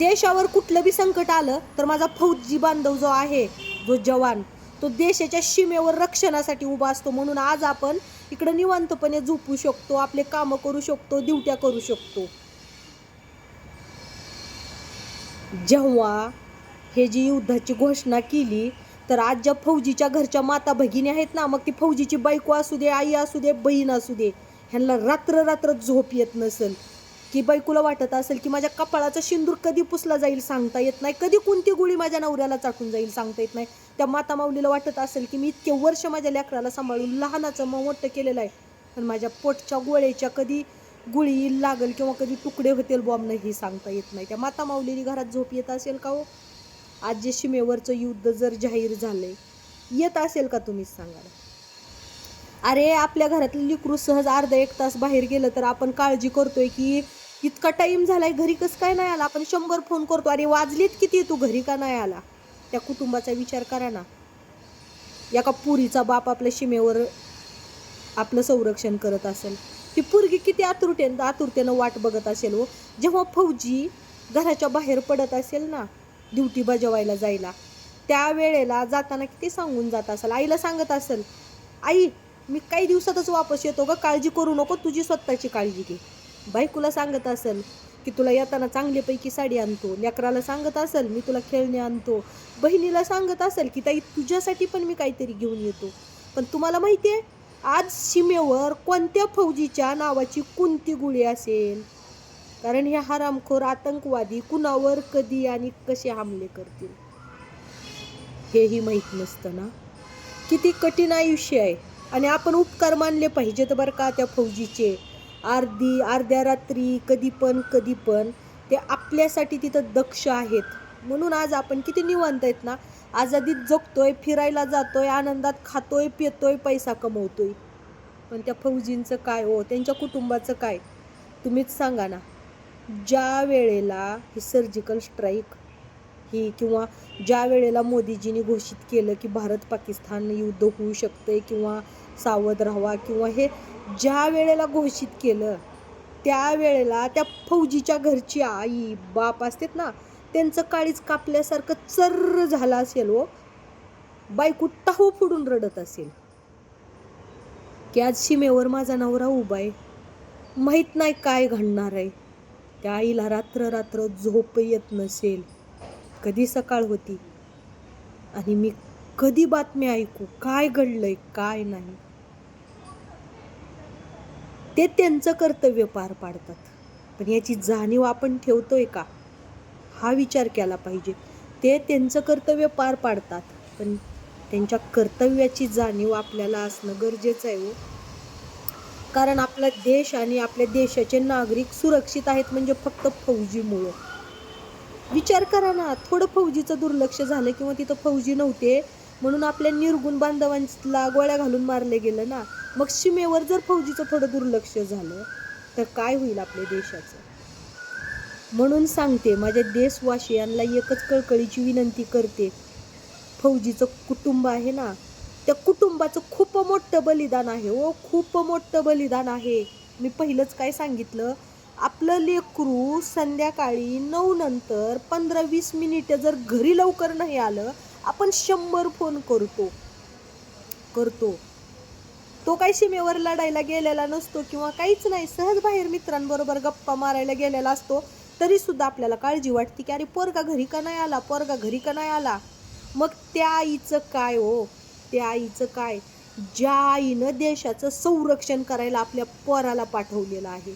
देशावर कुठलं बी संकट आलं तर माझा फौजी बांधव जो आहे जो जवान तो देशाच्या सीमेवर रक्षणासाठी उभा असतो म्हणून आज आपण इकडं निवांतपणे झोपू शकतो आपले कामं करू शकतो दिवट्या करू शकतो. जेव्हा हे जी युद्धाची घोषणा केली तर आज ज्या फौजीच्या घरच्या माता भगिनी आहेत ना मग ती फौजीची बायको असू दे आई असू दे बहीण असू दे ह्यांना रात्र रात्र झोप येत नसेल. की बायकोला वाटत असेल की माझ्या कपाळाचा शिंदूर कधी पुसला जाईल सांगता येत नाही कधी कोणती गोळी माझ्या नवऱ्याला चाटून जाईल सांगता येत नाही. त्या माता माऊलीला वाटत असेल की मी इतके वर्ष माझ्या लेकराला सांभाळून लहानाचं मग मोठं केलेलं आहे. पण माझ्या पोटच्या गोळ्याच्या कधी गुळी लागल किंवा कधी तुकडे होतील बॉम्बनं हे सांगता येत नाही. त्या माता माऊलीने घरात झोप येत असेल का हो? आज जे सीमेवरचं युद्ध जर जाहीर झालंय येत असेल का तुम्हीच सांगाल अरे आपल्या घरातलं लिकरू सहज अर्धा एक तास बाहेर गेलं तर आपण काळजी करतोय की इतका टाईम झालाय घरी कसं काय नाही आला? आपण शंभर फोन करतो. अरे वाजलीत किती? तू घरी का नाही आला? त्या कुटुंबाचा विचार करा ना. एका पुरीचा बाप आपल्या सीमेवर आपलं संरक्षण करत असेल. ती पोरगी किती आतुरतेनं आतुरतेनं वाट बघत असेल हो. जेव्हा फौजी घराच्या बाहेर पडत असेल ना ड्युटी बजावायला जायला त्या वेळेला जाताना किती सांगून जात असेल? आईला सांगत असेल आई मी काही दिवसातच वापस येतो ग. काळजी करू नको. तुझी स्वतःची काळजी घे. बायकोला सांगत असेल की तुला येताना चांगल्यापैकी साडी आणतो लेकराला सांगत असेल मी तुला खेळणे आणतो बहिणीला सांगत असेल की ताई तुझ्यासाठी पण मी काहीतरी घेऊन येतो. पण तुम्हाला माहिती आहे आज सीमेवर कोणत्या फौजीच्या नावाची कोणती गुळी असेल? कारण हे हरामखोर आतंकवादी कुणावर कधी आणि कसे हमले करतील? हेही माहीत नसतं ना किती कठीण आयुष्य आहे. आणि आपण उपकार मानले पाहिजेत बरं का त्या फौजीचे? अर्धी अर्ध्या रात्री कधी पण कधी पण. ते आपल्यासाठी तिथं दक्ष आहेत. म्हणून आज आपण किती निवांत आहेत ना? आझादीत जगतोय फिरायला जातोय आनंदात खातोय पितोय पैसा कमवतोय. पण त्या फौजींचं काय हो? त्यांच्या कुटुंबाचं काय? तुम्हीच सांगा ना. ज्या वेळेला ही सर्जिकल स्ट्राईक ही किंवा ज्या वेळेला मोदीजींनी घोषित केलं की भारत पाकिस्तान युद्ध होऊ शकतंय किंवा सावध राहावा किंवा हे ज्या वेळेला घोषित केलं त्यावेळेला त्या फौजीच्या घरची आई बाप असतात ना त्यांचं काळीच कापल्यासारखं चर्र झालं असेल हो. बायको टाहू फुडून रडत असेल. की आज सीमेवर माझा नवरा उभा आहे. माहीत नाही काय घडणार आहे. त्या आईला रात्र रात्र झोप येत नसेल. कधी सकाळ होती? आणि मी कधी बातमी ऐकू? काय घडलंय? काय नाही? ते त्यांचं कर्तव्य पार पाडतात. पण याची जाणीव आपण ठेवतो आहे का? हा विचार केला पाहिजे. ते त्यांचं कर्तव्य पार पाडतात. पण त्यांच्या कर्तव्याची जाणीव आपल्याला असणं गरजेचं आहे हो. कारण आपला देश आणि आपल्या देशाचे नागरिक सुरक्षित आहेत म्हणजे फक्त फौजीमुळं. विचार करा ना थोडं फौजीचं दुर्लक्ष झालं किंवा तिथं फौजी नव्हते म्हणून आपल्या निर्गुण बांधवांना गोळ्या घालून मारले गेलं ना. मग सीमेवर जर फौजीचं थोडं दुर्लक्ष झालं तर काय होईल आपल्या देशाचं? म्हणून सांगते माझ्या देशवासियांना एकच कळकळीची विनंती करते. फौजीचं कुटुंब आहे ना त्या कुटुंबाचं खूप मोठं बलिदान आहे हो खूप मोठं बलिदान आहे. मी पहिलंच काय सांगितलं? आपलं लेकरू संध्याकाळी नऊ नंतर पंधरा वीस मिनिटं जर घरी लवकर नाही आलं आपण शंभर फोन करतो. करतो. तो काही सीमेवर लढायला गेलेला नसतो किंवा काहीच नाही. सहज बाहेर मित्रांबरोबर गप्पा मारायला गेलेला असतो. तरी सुद्धा आपल्याला काळजी वाटते की अरे पोरगा घरी का नाही आला? पोरगा घरी का नाही आला? मग त्या आईचं काय हो? त्या आईचं काय? ज्या आईनं देशाचं संरक्षण करायला आपल्या पोराला पाठवलेलं आहे.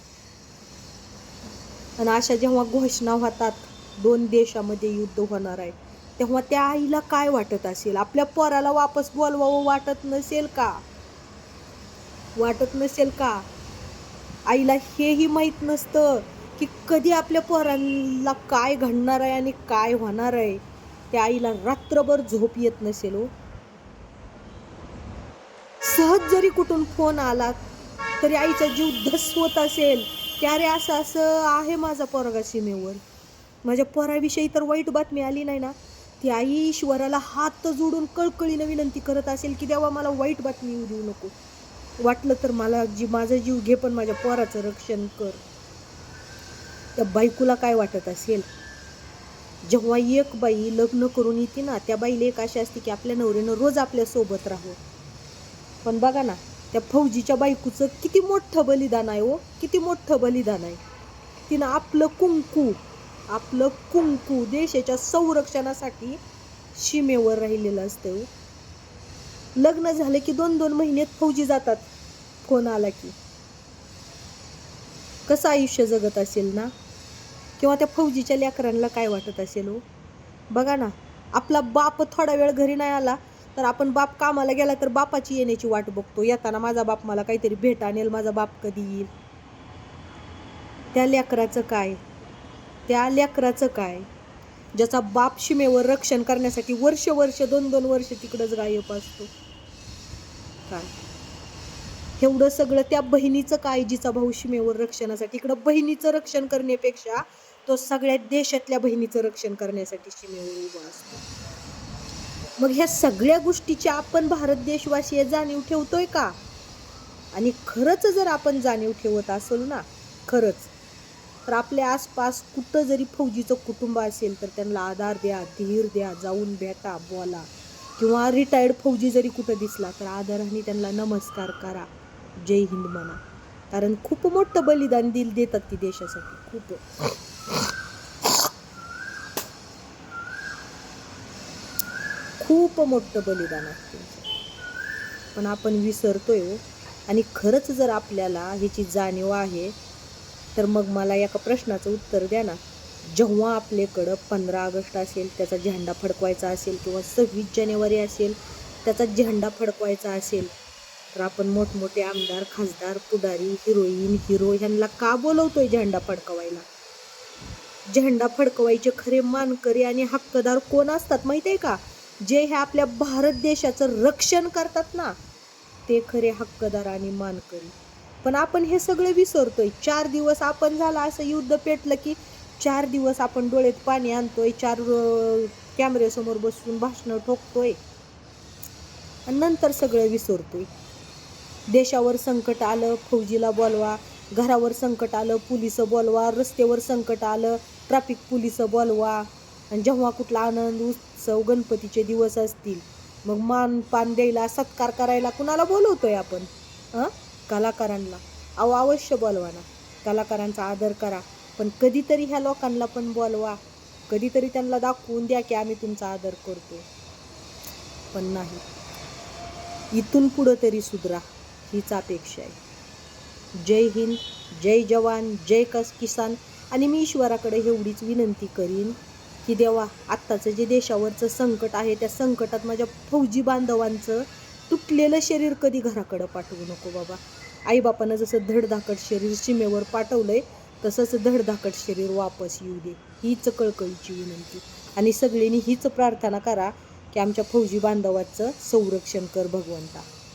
आणि अशा जेव्हा घोषणा होतात दोन देशामध्ये युद्ध होणार आहे तेव्हा त्या आईला काय वाटत असेल? आपल्या पोराला वापस बोलवावं वाटत नसेल का? वाटत नसेल का? आईला हेही माहीत नसतं की कधी आपल्या पोरांना काय घडणार आहे आणि काय होणार आहे. त्या आईला रात्रभर झोप येत नसेल हो. सहज जरी कुठून फोन आला तरी आईचा जीव धसवत असेल की अरे असं असं आहे माझा पोरगा सीमेवर. माझ्या पोराविषयी तर वाईट बातमी आली नाही ना? ती आई ईश्वराला हात जोडून कळकळीनं विनंती करत असेल की देवा मला वाईट बातमी येऊ देऊ नको. वाटलं तर मला जी माझा जीव घे पण माझ्या पोराचं रक्षण कर. त्या बायकोला काय वाटत असेल? जेव्हा एक बाई लग्न करून येते ना त्या बाईला एक अशी असते की आपल्या नवऱ्यानं रोज आपल्यासोबत राहावं. पण बघा ना त्या फौजीच्या बायकोचं किती मोठं बलिदान आहे हो किती मोठं बलिदान आहे. तिनं आपलं कुंकू आपलं कुंकू देशाच्या संरक्षणासाठी सीमेवर राहिलेलं असतं हो. लग्न झालं की दोन दोन महिन्यात फौजी जातात. फोन आला की. कसं आयुष्य जगत असेल ना? किंवा त्या फौजीच्या लेकरांना काय वाटत असेल हो? बघा ना आपला बाप थोडा वेळ घरी नाही आला तर आपण बाप कामाला गेला तर बापाची येण्याची वाट बघतो. येताना माझा बाप मला काहीतरी भेट आणेल माझा बाप कधी येईल? त्या लेकराचं काय? त्या लेकराचं काय? ज्याचा बाप शिमेवर रक्षण करण्यासाठी वर्ष वर्ष दोन दोन वर्ष तिकडंच गायब असतो. काय? एवढं सगळं त्या बहिणीचं काळजीचा भाऊ शिमेवर रक्षणासाठी इकडं बहिणीचं रक्षण करण्यापेक्षा तो सगळ्या देशातल्या बहिणीचं रक्षण करण्यासाठी सीमेवर उभा असतो. मग ह्या सगळ्या गोष्टीची आपण भारत देशवासी हे जाणीव ठेवतोय का? आणि खरंच जर आपण जाणीव ठेवत असेल ना खरंच तर आपल्या आसपास कुठं जरी फौजीचं कुटुंब असेल तर त्यांना आधार द्या धीर द्या जाऊन भेटा बोला. किंवा रिटायर्ड फौजी जरी कुठं दिसला तर आदराने त्यांना नमस्कार करा. जय हिंद म्हणा. कारण खूप मोठं बलिदान दिल देतात ती देशासाठी. खूप. खूप मोठं बलिदान असते पण आपण विसरतोय हो. आणि खरंच जर आपल्याला ह्याची जाणीव आहे तर मग मला एका प्रश्नाचं उत्तर द्या ना. जेव्हा आपल्याकडं पंधरा ऑगस्ट असेल त्याचा झेंडा फडकवायचा असेल किंवा सव्वीस जानेवारी असेल त्याचा झेंडा फडकवायचा असेल तर आपण मोठमोठे आमदार खासदार पुढारी हिरोईन हिरो ह्यांना का बोलवतोय झेंडा फडकवायला? झेंडा फडकवायचे खरे मानकरी आणि हक्कदार कोण असतात माहिती आहे का? जे ह्या आपल्या भारत देशाचं रक्षण करतात ना ते खरे हक्कदार आणि मानकरी. पण आपण हे सगळे विसरतोय. चार दिवस आपण झाला असं युद्ध पेटलं की चार दिवस आपण डोळ्यात पाणी आणतोय चार कॅमेऱ्यासमोर बसून भाषणं ठोकतोय. आणि नंतर सगळं विसरतोय. देशावर संकट आलं फौजीला बोलवा. घरावर संकट आलं पोलीस बोलवा. रस्त्यावर संकट आलं ट्रॅफिक पोलीस बोलवा. आणि जेव्हा कुठला आनंद उत्सव गणपतीचे दिवस असतील मग मान पान द्यायला सत्कार करायला कुणाला बोलवतोय आपण? हां कलाकारांना. अहो अवश्य बोलवा ना. कलाकारांचा आदर करा. पण कधीतरी ह्या लोकांना पण बोलवा. कधीतरी त्यांना दाखवून द्या की आम्ही तुमचा आदर करतो पण नाही. इथून पुढं तरी सुधरा. हीच अपेक्षा आहे. जय हिंद जय जवान जय कस किसान. आणि मी ईश्वराकडे एवढीच विनंती करीन की देवा आत्ताचं जे देशावरचं संकट आहे त्या संकटात माझ्या फौजी बांधवांचं तुटलेलं शरीर कधी घराकडं पाठवू नको बाबा. आईबापानं जसं धडधाकट शरीर सीमेवर पाठवलं आहे तसंच धडधाकट शरीर वापस येऊ दे हीच कळकळीची विनंती. आणि सगळ्यांनी हीच प्रार्थना करा की आमच्या फौजी बांधवाचं संरक्षण कर भगवंता.